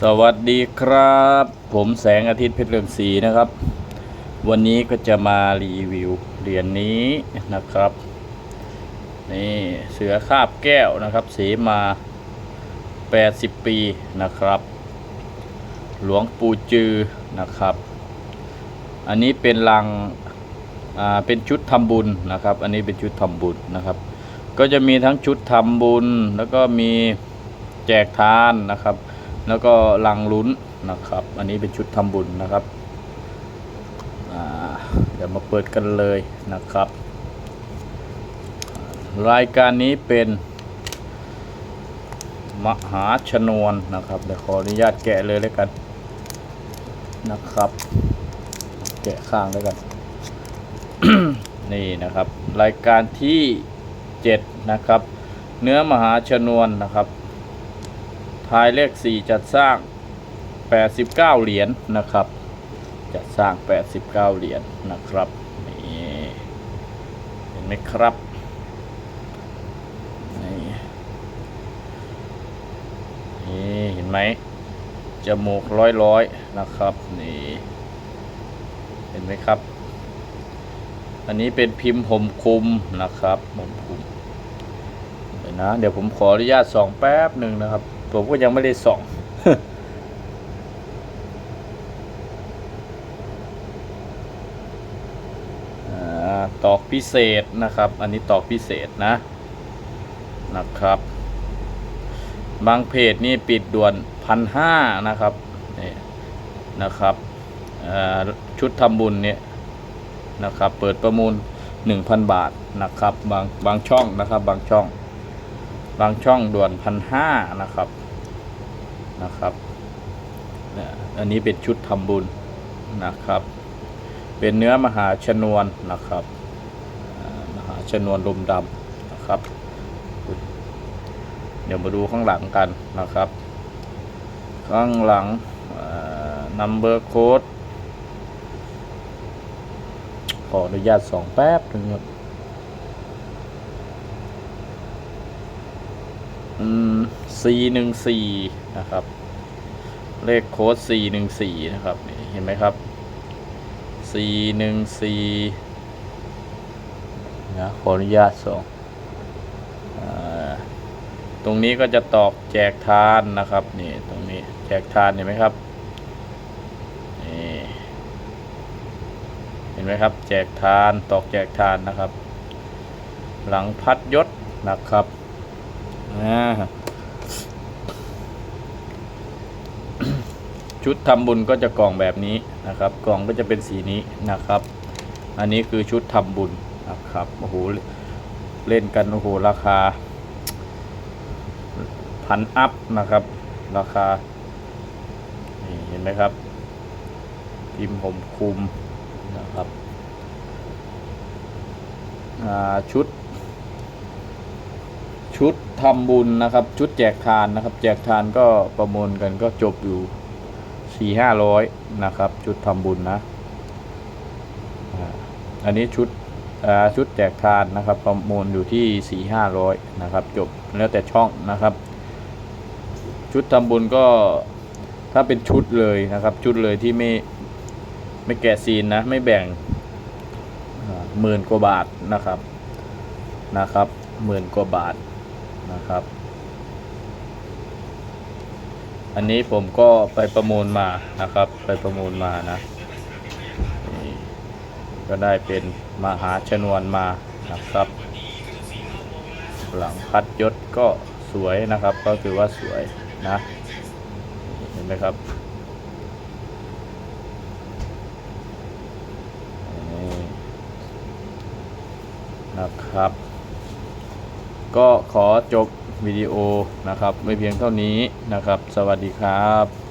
สวัสดีครับ ผมแสงอาทิตย์เพชรเรืองศรีนะครับ วันนี้ก็จะมารีวิวเหรียญนี้นะครับ นี่เสือคาบแก้วนะครับ เสมา 80 ปีนะครับ หลวงปู่จือนะครับ อันนี้เป็นลังอ่าเป็นชุดทำบุญนะครับ อันนี้เป็นชุดทำบุญนะครับ ก็จะมีทั้งชุดทำบุญแล้วก็มีแจกทานนะครับ แล้วก็ลังลุ้นนะครับ อันนี้เป็นชุดทำบุญนะครับเดี๋ยวมาเปิดกันเลยนะครับ รายการนี้เป็นมหาชนวนนะครับเดี๋ยวขออนุญาตแกะเลยแล้วกันนะครับ แกะข้างแล้วกันนี่นะครับ รายการที่ 7 นะครับ เนื้อมหาชนวนนะครับ ทายเลข 4 จัดสร้าง 89 เหรียญนะครับ จัดสร้าง 89 เหรียญนะครับนี่เห็นไหมครับนี่นี่เห็นไหมจมูกร้อยร้อยๆนะครับนี่เห็นไหมครับ อันนี้เป็นพิมพ์ผมคุมนะครับผมคุมเดี๋ยวนะเดี๋ยวผมขออนุญาตส่องแป๊บหนึ่งนะครับ ผมก็ยังไม่ได้ส่องอตอกพิเศษนะครับ อันนี้ตอกพิเศษนะนะครับ บางเพจนี่ปิดด่วนพันห้านะครับนี่นะครับชุดทำบุญเนี่ยนะครับ เปิดประมูล 1,000 บาทนะครับ บางบางช่องนะครับบางช่อง บางช่องด่วนพันห้านะครับนะครับเนี่ยอันนี้เป็นชุดทำบุญนะครับ เป็นเนื้อมหาชนวนนะครับมหาชนวนลมดำนะครับ เดี๋ยวมาดูข้างหลังกันนะครับ ข้างหลังนัมเบอร์โค้ดขออนุญาตสองแป๊บหนึ่งครับ อืมสี่หนึ่งสี่นะครับ เลขโค้ดสี่หนึ่งสี่นะครับ เห็นไหมครับสี่หนึ่งสี่นะขออนุญาตส่งตรงนี้ก็จะตอกแจกทานนะครับนี่ตรงนี้แจกทานเห็นไหมครับนี่เห็นไหมครับ แจกทานตอกแจกทานนะครับ หลังพัดยศนะครับ ชุดทำบุญก็จะกล่องแบบนี้นะครับ กล่องก็จะเป็นสีนี้นะครับ อันนี้คือชุดทำบุญนะครับโอ้โหเล่นกันโอ้โหราคาพันอัพนะครับ ราคานี่เห็นไหมครับพิมพ์ผมคุมนะครับชุด ชุดทำบุญนะครับ ชุดแจกทานนะครับ แจกทานก็ประมูลกันก็จบอยู่สี่ห้าร้อยนะครับ ชุดทำบุญนะอันนี้ชุดชุดแจกทานนะครับ ประมูลอยู่ที่สี่ห้าร้อยนะครับ จบแล้วแต่ช่องนะครับ ชุดทำบุญก็ถ้าเป็นชุดเลยนะครับ ชุดเลยที่ไม่ไม่แกะซีนนะ ไม่แบ่งหมื่นกว่าบาทนะครับนะครับหมื่นกว่าบาท นะครับ อันนี้ผมก็ไปประมูลมานะครับ ไปประมูลมานะก็ได้เป็นมหาชนวนมานะครับ หลังพัดยศก็สวยนะครับ ก็ถือว่าสวยนะเห็นไหมครับนี่นะครับ ก็ขอจบวิดีโอนะครับไม่เพียงเท่านี้นะครับ สวัสดีครับ